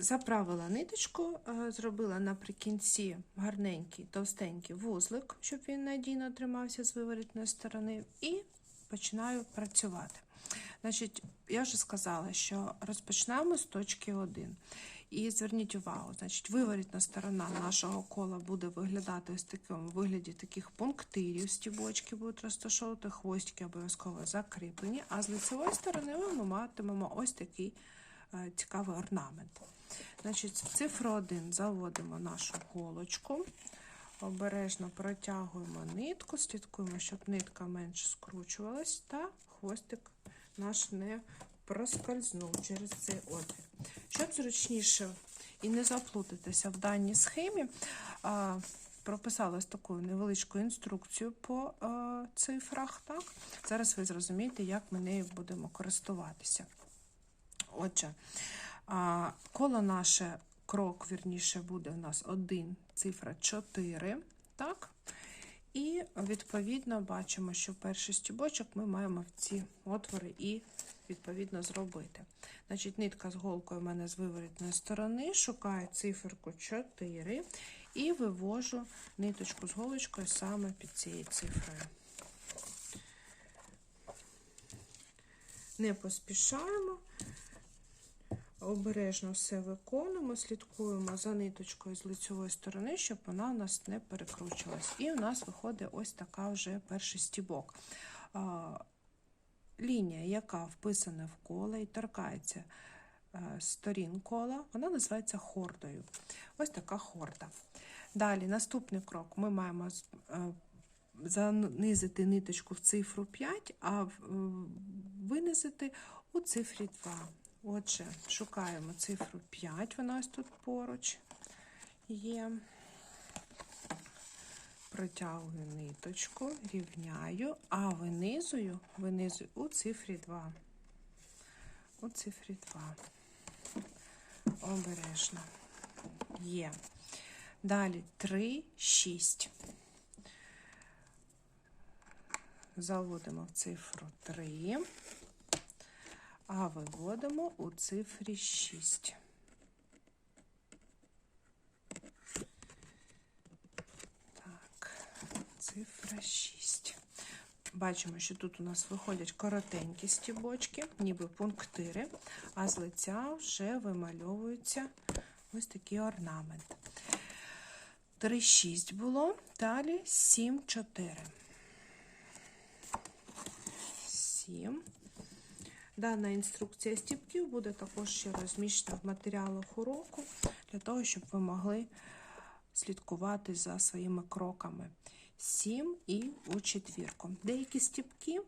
Заправила ниточку, е, зробила наприкінці гарненький, товстенький вузлик, щоб він надійно тримався з виворітної сторони, і починаю працювати. Значить, я вже сказала, що розпочнемо з точки 1. І зверніть увагу, значить, виворітна сторона нашого кола буде виглядати ось такому вигляді таких пунктирів, стібочки будуть розташовувати, хвостики обов'язково закріплені, а з лицевої сторони ми матимемо ось такий цікавий орнамент. Значить, цифру 1 заводимо нашу голочку, обережно протягуємо нитку, слідкуємо, щоб нитка менше скручувалась, та хвостик наш не проскользнув через цей отвір. Щоб зручніше і не заплутатися в даній схемі, прописала таку невеличку інструкцію по цифрах. Так? Зараз ви зрозумієте, як ми нею будемо користуватися. Отже, коло наше крок, вірніше, буде у нас 1, цифра 4. Так? І відповідно бачимо, що перший стібочок ми маємо в ці отвори і відповідно зробити. Значить, нитка з голкою у мене з виворітної сторони, шукаю циферку 4 і вивожу ниточку з голочкою саме під цією цифрою. Не поспішаємо. Обережно все виконуємо, слідкуємо за ниточкою з лицевої сторони, щоб вона у нас не перекручувалась. І у нас виходить ось така вже перший стібок. Лінія, яка вписана в коло і торкається а, сторін кола, вона називається хордою. Ось така хорда. Далі, наступний крок, ми маємо занизити ниточку в цифру 5, а винизити у цифрі 2. Отже, шукаємо цифру 5, вона ось тут поруч є. Протягую ниточку, рівняю, а винизую, винизую у цифрі 2. У цифрі 2. Обережно. Є. Далі 3, 6. Заводимо в цифру 3 а виводимо у цифрі 6. Так, цифра 6. Бачимо, що тут у нас виходять коротенькі стібочки, ніби пунктири, а з лиця вже вимальовується ось такий орнамент. 3-6 було, далі 7-4. 7. Дана інструкція стіпків буде також ще розміщена в матеріалах уроку, для того, щоб ви могли слідкувати за своїми кроками. 7 і у четвірку. Деякі стіпки,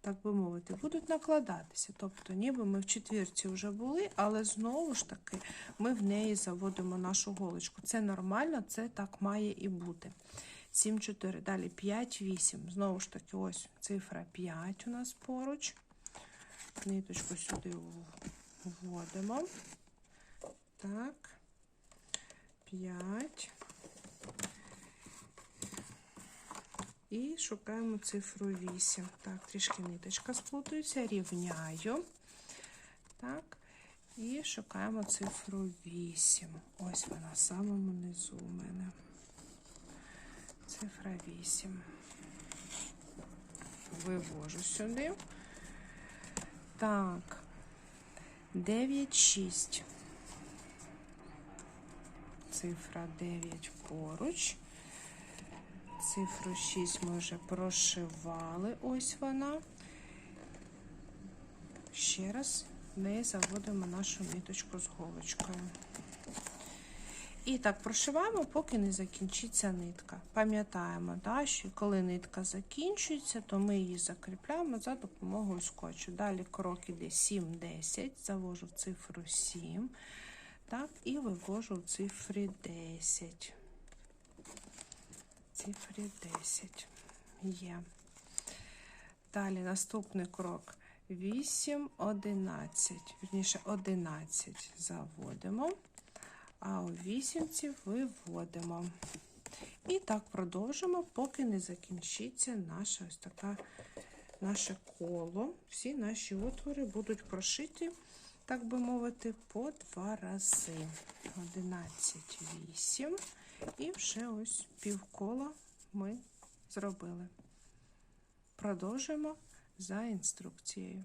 так би мовити, будуть накладатися. Тобто, ніби ми в четвірці вже були, але знову ж таки ми в неї заводимо нашу голочку. Це нормально, це так має і бути. 7, 4. Далі 5, 8. Знову ж таки, ось цифра 5 у нас поруч. Ниточку сюди вводимо. Так. 5. І шукаємо цифру 8. Так, трішки ниточка сплутується, рівняю. Так. І шукаємо цифру 8. Ось вона в самому низу у мене. Цифра 8. Вивожу сюди. Так, 9, 6. Цифра 9 поруч. Цифру 6 ми вже прошивали. Ось вона. Ще раз ми заводимо нашу ниточку з голочкою. І так прошиваємо, поки не закінчиться нитка. Пам'ятаємо, да, що коли нитка закінчується, то ми її закріпляємо за допомогою скотчу. Далі крок іде 7-10, завожу цифру 7, так, і вивожу в цифрі 10. Цифрі 10 є. Далі наступний крок 8, 11, вірніше 11 заводимо а у вісімці виводимо. І так продовжимо, поки не закінчиться наше ось така наше коло. Всі наші отвори будуть прошиті, так би мовити, по два рази. 11, 8. І вже ось півкола ми зробили. Продовжимо за інструкцією.